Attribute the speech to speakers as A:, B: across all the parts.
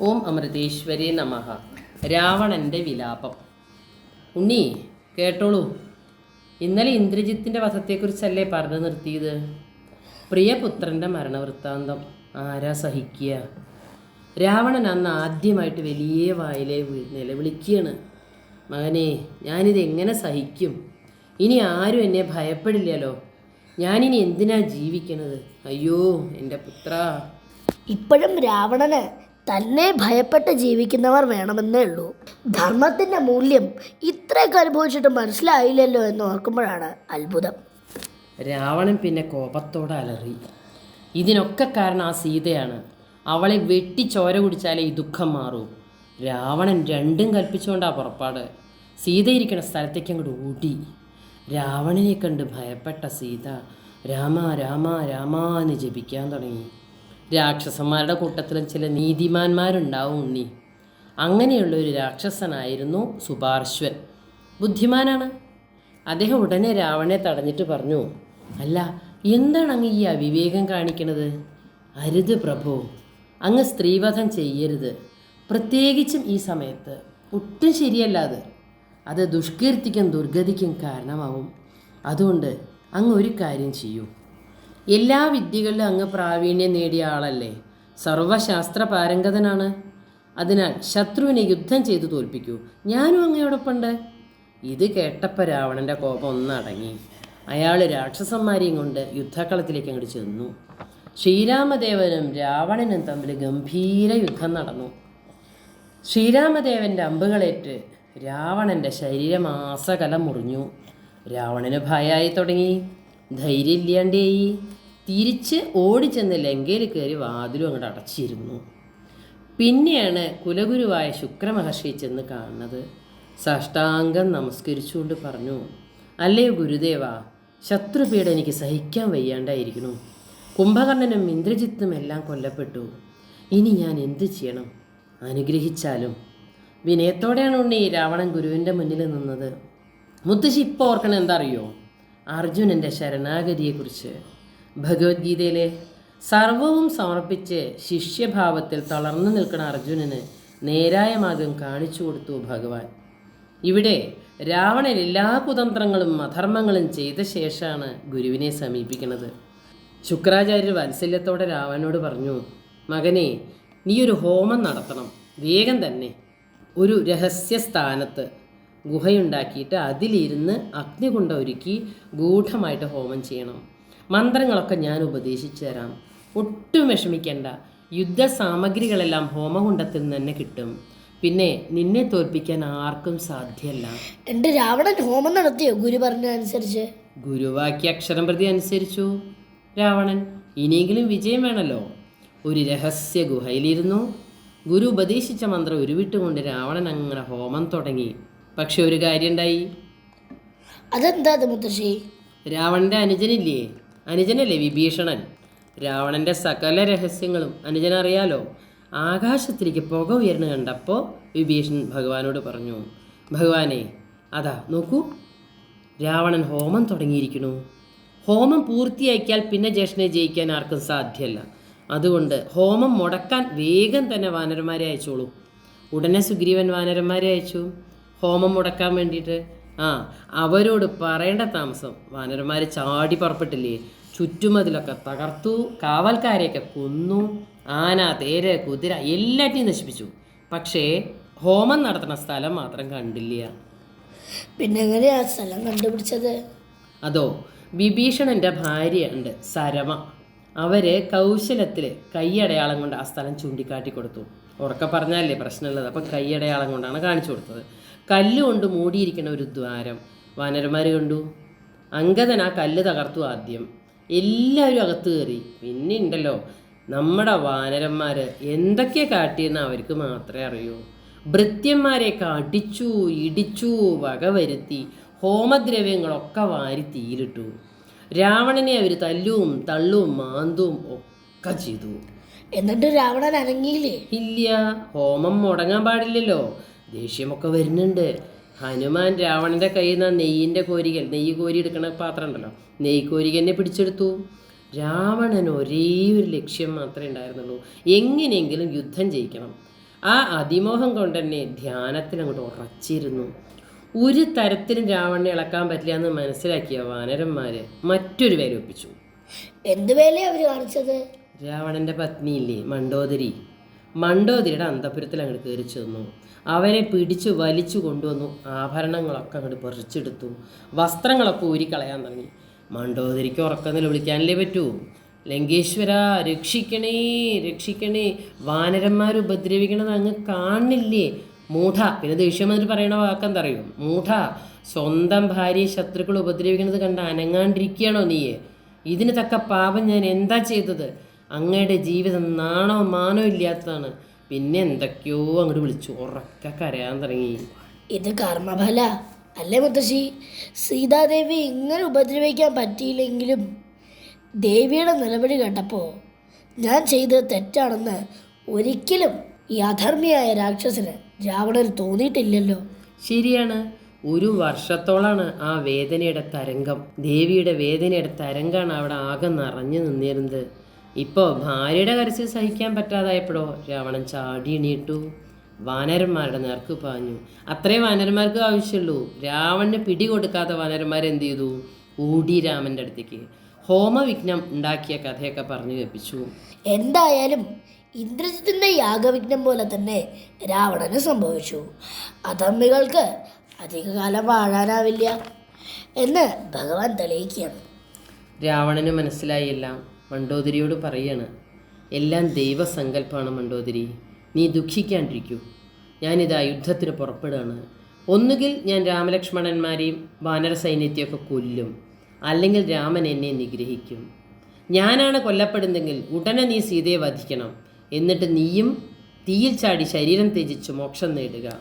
A: ഓം അമൃതേശ്വരി നമഹ രാവണന്റെ വിലാപം. ഉണ്ണി കേട്ടോളൂ. ഇന്നലെ ഇന്ദ്രജിത്തിന്റെ വധത്തെക്കുറിച്ചല്ലേ പറഞ്ഞു നിർത്തിയത്? പ്രിയപുത്രന്റെ മരണവൃത്താന്തം. ആരാ സഹിക്കുക? രാവണൻ അന്ന് ആദ്യമായിട്ട് വലിയ വായിലെ നിലവിളിക്കുകയാണ്. മകനെ ഞാനിതെങ്ങനെ സഹിക്കും? ഇനി ആരും എന്നെ ഭയപ്പെടില്ലല്ലോ. ഞാനിനി എന്തിനാ ജീവിക്കണത്? അയ്യോ എന്റെ പുത്ര.
B: ഇപ്പോഴും രാവണന് തന്നെ ഭയപ്പെട്ട് ജീവിക്കുന്നവർ വേണമെന്നേ ഉള്ളൂ. ധർമ്മത്തിന്റെ മൂല്യം ഇത്രയൊക്കെ അനുഭവിച്ചിട്ട് മനസ്സിലായില്ലല്ലോ എന്ന് ഓർക്കുമ്പോഴാണ് അത്ഭുതം.
A: രാവണൻ പിന്നെ കോപത്തോടെ അലറി. ഇതിനൊക്കെ കാരണം ആ സീതയാണ്. അവളെ വെട്ടി ചോര കുടിച്ചാലേ ഈ ദുഃഖം മാറൂ. രാവണൻ രണ്ടും കൽപ്പിച്ചുകൊണ്ടാ പുറപ്പാട്. സീത ഇരിക്കുന്ന സ്ഥലത്തേക്ക് അങ്ങോട്ട് ഓടി. രാവണനെ കണ്ട് ഭയപ്പെട്ട സീത രാമ രാമ രാമ എന്ന് ജപിക്കാൻ തുടങ്ങി. രാക്ഷസന്മാരുടെ കൂട്ടത്തിലും ചില നീതിമാന്മാരുണ്ടാവും ഉണ്ണി. അങ്ങനെയുള്ള ഒരു രാക്ഷസനായിരുന്നു സുപാർശ്വൻ. ബുദ്ധിമാനാണ്. അദ്ദേഹം ഉടനെ രാവണനെ തടഞ്ഞിട്ട് പറഞ്ഞു അല്ല എന്താണ് അങ്ങ് ഈ അവിവേകം കാണിക്കണത്? അരുത് പ്രഭു അങ്ങ് സ്ത്രീവധം ചെയ്യരുത്. പ്രത്യേകിച്ചും ഈ സമയത്ത് ഒട്ടും ശരിയല്ല അത് അത് ദുഷ്കീർത്തിക്കും ദുർഗതിക്കും കാരണമാവും. അതുകൊണ്ട് അങ്ങ് ഒരു കാര്യം ചെയ്യൂ. എല്ലാ വിദ്യകളിലും അങ്ങ് പ്രാവീണ്യം നേടിയ ആളല്ലേ? സർവശാസ്ത്ര പാരംഗതനാണ്. അതിനാൽ ശത്രുവിനെ യുദ്ധം ചെയ്തു തോൽപ്പിക്കൂ. ഞാനും അങ്ങയോടൊപ്പമുണ്ട് ഇത് കേട്ടപ്പോൾ രാവണന്റെ കോപം ഒന്നടങ്ങി അയാൾ രാക്ഷസന്മാരെയും കൊണ്ട് യുദ്ധക്കളത്തിലേക്ക് അങ്ങോട്ട് ചെന്നു. ശ്രീരാമദേവനും രാവണനും തമ്മിൽ ഗംഭീര യുദ്ധം നടന്നു. ശ്രീരാമദേവന്റെ അമ്പുകളേറ്റ് രാവണന്റെ ശരീരമാസകലം മുറിഞ്ഞു. രാവണന് ഭയായി തുടങ്ങി. ധൈര്യമില്ലാണ്ടേയി. തിരിച്ച് ഓടിച്ചെന്ന് ലങ്കയിൽ കയറി വാതിലും അങ്ങോട്ട് അടച്ചിരുന്നു. പിന്നെയാണ് കുലഗുരുവായ ശുക്രമഹർഷി ചെന്ന് കാണുന്നത്. സാഷ്ടാംഗം നമസ്കരിച്ചുകൊണ്ട് പറഞ്ഞു അല്ലേ ഗുരുദേവ ശത്രുപീഡ എനിക്ക് സഹിക്കാൻ വയ്യാണ്ടായിരിക്കുന്നു. കുംഭകർണനും ഇന്ദ്രജിത്തും എല്ലാം കൊല്ലപ്പെട്ടു. ഇനി ഞാൻ എന്ത് ചെയ്യണം? അനുഗ്രഹിച്ചാലും. വിനയത്തോടെയാണ് ഉണ്ണി രാവണൻ ഗുരുവിന്റെ മുന്നിൽ നിന്നത്. മുത്തശ്ശി ഇപ്പോൾ ഓർക്കണം എന്താ അറിയോ അർജുനന്റെ ശരണാഗതിയെക്കുറിച്ച്. ഭഗവത്ഗീതയിലെ സർവവും സമർപ്പിച്ച് ശിഷ്യഭാവത്തിൽ തളർന്നു നിൽക്കുന്ന അർജുനന് നേരായ മാർഗം കാണിച്ചു കൊടുത്തു ഭഗവാൻ. ഇവിടെ രാവണൻ എല്ലാ കുതന്ത്രങ്ങളും അധർമ്മങ്ങളും ചെയ്ത ശേഷമാണ് ഗുരുവിനെ സമീപിക്കുന്നത്. ശുക്രാചാര്യർ വാത്സല്യത്തോടെ രാവണനോട് പറഞ്ഞു മകനെ നീ ഒരു ഹോമം നടത്തണം. വേഗം തന്നെ. ഒരു രഹസ്യ സ്ഥാനത്ത് ഗുഹയുണ്ടാക്കിയിട്ട് അതിലിരുന്ന് അഗ്നികുണ്ട ഒരുക്കി ഗൂഢമായിട്ട് ഹോമം ചെയ്യണം. മന്ത്രങ്ങളൊക്കെ ഞാൻ ഉപദേശിച്ചു തരാം. ഒട്ടും വിഷമിക്കേണ്ട. യുദ്ധ സാമഗ്രികളെല്ലാം ഹോമകുണ്ടത്തിൽ നിന്ന് തന്നെ കിട്ടും. പിന്നെ നിന്നെ തോൽപ്പിക്കാൻ ആർക്കും സാധ്യമല്ല
B: എന്റെ രാവണൻ ഹോമം നടത്തിയോ? ഗുരു പറഞ്ഞതനുസരിച്ച്.
A: ഗുരുവാക്യ അക്ഷരം പ്രതി അനുസരിച്ചു. രാവണൻ ഇനിയെങ്കിലും വിജയം വേണല്ലോ. ഒരു രഹസ്യ ഗുഹയിലിരുന്നു. ഗുരു ഉപദേശിച്ച മന്ത്രം ഉരുവിട്ടുകൊണ്ട് രാവണൻ അങ്ങനെ ഹോമം തുടങ്ങി. പക്ഷെ ഒരു കാര്യമുണ്ടായി.
B: അതെന്താ അത് മുത്തശ്ശി?
A: രാവണന്റെ അനുജനില്ലേ? അനുജനല്ലേ വിഭീഷണൻ? രാവണന്റെ സകല രഹസ്യങ്ങളും അനുജൻ അറിയാലോ? ആകാശത്തിലേക്ക് പുക ഉയർന്നു കണ്ടപ്പോൾ വിഭീഷണൻ ഭഗവാനോട് പറഞ്ഞു ഭഗവാനെ അതാ നോക്കൂ. രാവണൻ ഹോമം തുടങ്ങിയിരിക്കുന്നു. ഹോമം പൂർത്തിയാക്കിയാൽ പിന്നെ ജ്യേഷ്ഠനെ ജയിക്കാൻ ആർക്കും സാധ്യമല്ല അതുകൊണ്ട് ഹോമം മുടക്കാൻ വേഗം തന്നെ വാനരന്മാരെ അയച്ചോളൂ. ഉടനെ സുഗ്രീവൻ വാനരന്മാരെ അയച്ചു. ഹോമം മുടക്കാൻ വേണ്ടിയിട്ട് ആ അവരോട് പറയേണ്ട താമസം. വാനരന്മാർ ചാടി പുറപ്പെട്ടില്ലേ? ചുറ്റുമതിലൊക്കെ തകർത്തു കാവൽക്കാരെയൊക്കെ കൊന്നു ആന തേര് കുതിര എല്ലാറ്റിയും നശിപ്പിച്ചു. പക്ഷേ ഹോമം നടത്തുന്ന സ്ഥലം മാത്രം കണ്ടില്ല.
B: പിന്നെ എങ്ങനെയാ സ്ഥലം കണ്ടുപിടിച്ചത്?
A: അതോ വിഭീഷണന്റെ ഭാര്യയുണ്ട് സരമ. അവർ കൗശലത്തിൽ കൈയടയാളം കൊണ്ട് ആ സ്ഥലം ചൂണ്ടിക്കാട്ടി കൊടുത്തു ഉറക്കെ പറഞ്ഞാലേ പ്രശ്നമുള്ളത്? അപ്പം കൈയടയാളം കൊണ്ടാണ് കാണിച്ചു കൊടുത്തത്. കല്ലുകൊണ്ട് മൂടിയിരിക്കുന്ന ഒരു ദ്വാരം വാനരന്മാർ കണ്ടു. അങ്കദൻ ആ കല്ല് തകർത്തു ആദ്യം. എല്ലാവരും അകത്ത് കയറി. പിന്നെ ഉണ്ടല്ലോ നമ്മുടെ വാനരന്മാർ എന്തൊക്കെ കാട്ടിയെന്ന് അവർക്ക് മാത്രമേ അറിയൂ. ഭൃത്യന്മാരെയൊക്കെ അടിച്ചു ഇടിച്ചു വകവരുത്തി ഹോമദ്രവ്യങ്ങളൊക്കെ വാരി തീരിട്ടു രാവണനെ അവർ തല്ലും തള്ളും മാന്തും ഒക്കെ ചെയ്തു.
B: എന്നിട്ട് രാവണൻ അനങ്ങിയില്ലേ?
A: ഇല്ല ഹോമം മുടങ്ങാൻ പാടില്ലല്ലോ. ദേഷ്യമൊക്കെ വരുന്നുണ്ട്. ഹനുമാൻ രാവണന്റെ കയ്യിൽ നിന്ന് നെയ്യിന്റെ കോരികൻ നെയ്യ് കോരി എടുക്കണ പാത്രം ഉണ്ടല്ലോ നെയ്യ് കോരികനെ പിടിച്ചെടുത്തു. രാവണൻ ഒരേ ഒരു ലക്ഷ്യം മാത്രമേ ഉണ്ടായിരുന്നുള്ളൂ. എങ്ങനെയെങ്കിലും യുദ്ധം ജയിക്കണം. ആ അതിമോഹം കൊണ്ട് തന്നെ ധ്യാനത്തിൽ അങ്ങോട്ട് ഉറച്ചിരുന്നു. ഒരു തരത്തിലും രാവണനെ ഇളക്കാൻ പറ്റില്ല എന്ന് മനസ്സിലാക്കിയ വാനരന്മാര് മറ്റൊരു വേല ഒപ്പിച്ചു
B: എന്ത് വേലയാ അവർ കാണിച്ചത്?
A: രാവണന്റെ പത്നിയില്ലേ മണ്ടോദരി. മണ്ടോദരിയുടെ അന്തപുരത്തിൽ അങ്ങോട്ട് കയറി ചെന്നു. അവരെ പിടിച്ച് വലിച്ചു കൊണ്ടുവന്നു. ആഭരണങ്ങളൊക്കെ അങ്ങോട്ട് പറിച്ചെടുത്തു. വസ്ത്രങ്ങളൊക്കെ ഊരിക്കളയാൻ തുടങ്ങി. മണ്ടോതിരിക്ക് ഉറക്കം വിളിക്കാനല്ലേ പറ്റൂ? ലങ്കേശ്വര രക്ഷിക്കണേ രക്ഷിക്കണേ. വാനരന്മാർ ഉപദ്രവിക്കണത് അങ്ങ് കാണില്ലേ? മൂഢ. പിന്നെ ദേഷ്യം പറയണ വാക്കെന്താ അറിയോ മൂഢ. സ്വന്തം ഭാര്യയെ ശത്രുക്കൾ ഉപദ്രവിക്കുന്നത് കണ്ട് അനങ്ങാണ്ടിരിക്കുകയാണോ നീയെ? ഇതിന് തക്ക പാപം ഞാൻ എന്താ ചെയ്തത്? അങ്ങയുടെ ജീവിതം നാണോ മാനോ ഇല്ലാത്തതാണ്. പിന്നെ എന്തൊക്കെയോ അങ്ങോട്ട് വിളിച്ചു. ഉറക്ക കരയാൻ തുടങ്ങി.
B: ഇത് കർമ്മഫല അല്ലേ മുത്തശ്ശി? സീതാദേവി ഇങ്ങനെ ഉപദ്രവിക്കാൻ പറ്റിയില്ലെങ്കിലും ദേവിയുടെ നിലപടി കണ്ടപ്പോൾ ഞാൻ ചെയ്തത് തെറ്റാണെന്ന് ഒരിക്കലും ഈ അധർമ്മിയായ രാക്ഷസന് രാവണന് തോന്നിയിട്ടില്ലല്ലോ.
A: ശരിയാണ്. ഒരു വർഷത്തോളാണ് ആ വേദനയുടെ തരംഗം. ദേവിയുടെ വേദനയുടെ തരംഗമാണ് അവിടെ ആകെ നിറഞ്ഞു നിന്നിരുന്നത്. ഇപ്പോൾ ഭാര്യയുടെ കരച്ചിൽ സഹിക്കാൻ പറ്റാതായപ്പോഴോ രാവണൻ ചാടി എണീട്ടു വാനരന്മാരുടെ നേർക്ക് പാഞ്ഞു. അത്രേ വാനരന്മാർക്ക് ആവശ്യമുള്ളൂ. രാവണന് പിടി കൊടുക്കാത്ത വാനരന്മാർ എന്ത് ചെയ്തു? ഓടി രാമന്റെ അടുത്തേക്ക്. ഹോമവിഘ്നം ഉണ്ടാക്കിയ കഥയൊക്കെ പറഞ്ഞു കേൾപ്പിച്ചു.
B: എന്തായാലും ഇന്ദ്രജിത്തിന്റെ യാഗവിഘ്നം പോലെ തന്നെ രാവണന് സംഭവിച്ചു. അധർമ്മികൾക്ക് അധികകാലം വാഴാനാവില്ല എന്ന് ഭഗവാൻ തെളിയിക്കുകയാണ്.
A: രാവണന് മനസ്സിലായില്ല. മണ്ടോദരിയോട് പറയാണ് എല്ലാം ദൈവസങ്കല്പമാണ് മണ്ടോദരി നീ ദുഃഖിക്കാണ്ടിരിക്കൂ. ഞാനിതാ യുദ്ധത്തിന് പുറപ്പെടുകയാണ്. ഒന്നുകിൽ ഞാൻ രാമലക്ഷ്മണന്മാരെയും വാനര സൈന്യത്തെയൊക്കെ കൊല്ലും അല്ലെങ്കിൽ രാമൻ എന്നെ നിഗ്രഹിക്കും. ഞാനാണ് കൊല്ലപ്പെടുന്നെങ്കിൽ ഉടനെ നീ സീതയെ വധിക്കണം. എന്നിട്ട് നീയും തീയിൽ ചാടി ശരീരം ത്യജിച്ച് മോക്ഷം നേടുക.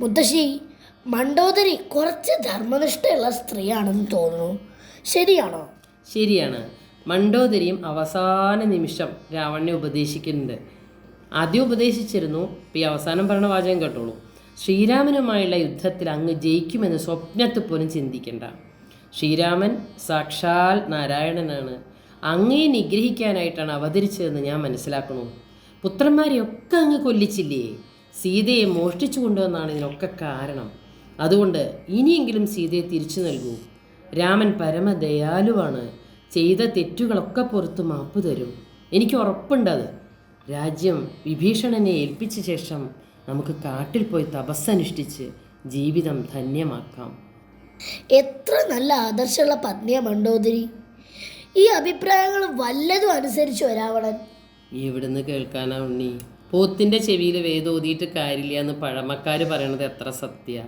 B: മുത്തശ്ശി മണ്ടോദരി കുറച്ച് ധർമ്മനിഷ്ഠയുള്ള സ്ത്രീയാണെന്ന് തോന്നുന്നു. ശരിയാണോ?
A: ശരിയാണ്. മണ്ടോദരിയും അവസാന നിമിഷം രാവണനെ ഉപദേശിക്കുന്നുണ്ട്. ആദ്യം ഉപദേശിച്ചിരുന്നു ഇപ്പം ഈ അവസാനം പറഞ്ഞ വാചകം കേട്ടോളൂ. ശ്രീരാമനുമായുള്ള യുദ്ധത്തിൽ അങ്ങ് ജയിക്കുമെന്ന് സ്വപ്നത്തിൽ പോലും ചിന്തിക്കണ്ട. ശ്രീരാമൻ സാക്ഷാൽ നാരായണനാണ്. അങ്ങേ നിഗ്രഹിക്കാനായിട്ടാണ് അവതരിച്ചതെന്ന് ഞാൻ മനസ്സിലാക്കണു പുത്രന്മാരെയൊക്കെ അങ്ങ് കൊല്ലിച്ചില്ലേ? സീതയെ മോഷ്ടിച്ചു കൊണ്ടുവന്നാണ് ഇതിനൊക്കെ കാരണം. അതുകൊണ്ട് ഇനിയെങ്കിലും സീതയെ തിരിച്ചു നൽകൂ. രാമൻ പരമദയാലുവാണ്. ചെയ്ത തെറ്റുകളൊക്കെ പുറത്ത് മാപ്പ് തരും. എനിക്ക് ഉറപ്പുണ്ടത് രാജ്യം വിഭീഷണനെ ഏൽപ്പിച്ച ശേഷം നമുക്ക് കാട്ടിൽ പോയി തപസ്സനുഷ്ഠിച്ച് ജീവിതം ധന്യമാക്കാം.
B: എത്ര നല്ല ആദർശമുള്ള പത്നിയ മണ്ടോദരി. ഈ അഭിപ്രായങ്ങൾ വല്ലതും അനുസരിച്ച് വരാവണൻ
A: എവിടുന്ന് കേൾക്കാനാ ഉണ്ണി? പോത്തിന്റെ ചെവിയിൽ വേദോതിയിട്ട് കാര്യമില്ല എന്ന് പഴമക്കാർ പറയണത് എത്ര സത്യ.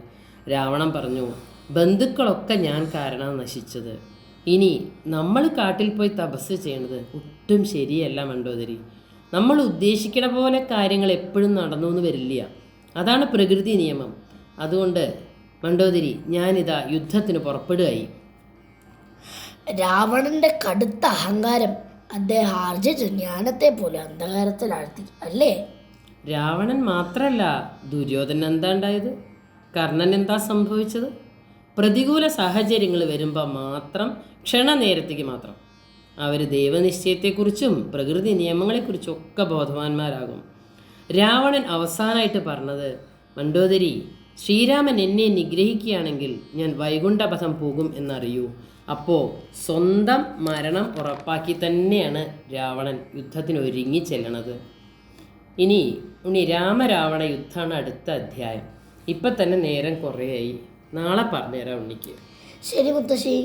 A: രാവണൻ പറഞ്ഞു ബന്ധുക്കളൊക്കെ ഞാൻ കാരണം നശിച്ചത്. ഇനി നമ്മൾ കാട്ടിൽ പോയി തപസ് ചെയ്യണത് ഒട്ടും ശരിയല്ല മണ്ടോദരി. നമ്മൾ ഉദ്ദേശിക്കണ പോലെ കാര്യങ്ങൾ എപ്പോഴും നടന്നു എന്ന് വരില്ല. അതാണ് പ്രകൃതി നിയമം. അതുകൊണ്ട് മണ്ടോദരി ഞാനിതാ യുദ്ധത്തിന് പുറപ്പെടുകയായി.
B: രാവണന്റെ കടുത്ത അഹങ്കാരം അദ്ദേഹം ആർജിച്ച ജ്ഞാനത്തെ പോലെ അന്ധകാരത്തിലാഴ്ത്തി അല്ലേ?
A: രാവണൻ മാത്രമല്ല ദുര്യോധനൻ എന്താ ഉണ്ടായത്? കർണൻ എന്താ സംഭവിച്ചത്? പ്രതികൂല സാഹചര്യങ്ങൾ വരുമ്പോൾ മാത്രം ക്ഷണനേരത്തേക്ക് മാത്രം. അവർ ദൈവനിശ്ചയത്തെക്കുറിച്ചും പ്രകൃതി നിയമങ്ങളെക്കുറിച്ചും ഒക്കെ ബോധവാന്മാരാകും. രാവണൻ അവസാനമായിട്ട് പറഞ്ഞത് മണ്ടോദരി ശ്രീരാമൻ എന്നെ നിഗ്രഹിക്കുകയാണെങ്കിൽ ഞാൻ വൈകുണ്ഠപഥം പോകും എന്നറിയൂ. അപ്പോൾ സ്വന്തം മരണം ഉറപ്പാക്കി തന്നെയാണ് രാവണൻ യുദ്ധത്തിന് ഒരുങ്ങി ചെല്ലണത്. ഇനി ഇനി രാമരാവണ യുദ്ധമാണ് അടുത്ത അധ്യായം. ഇപ്പം തന്നെ നേരം കുറേയായി. നാളെ പറഞ്ഞുതരാം ഉണ്ണിക്ക്.
B: ശരി മുത്തശ്ശി.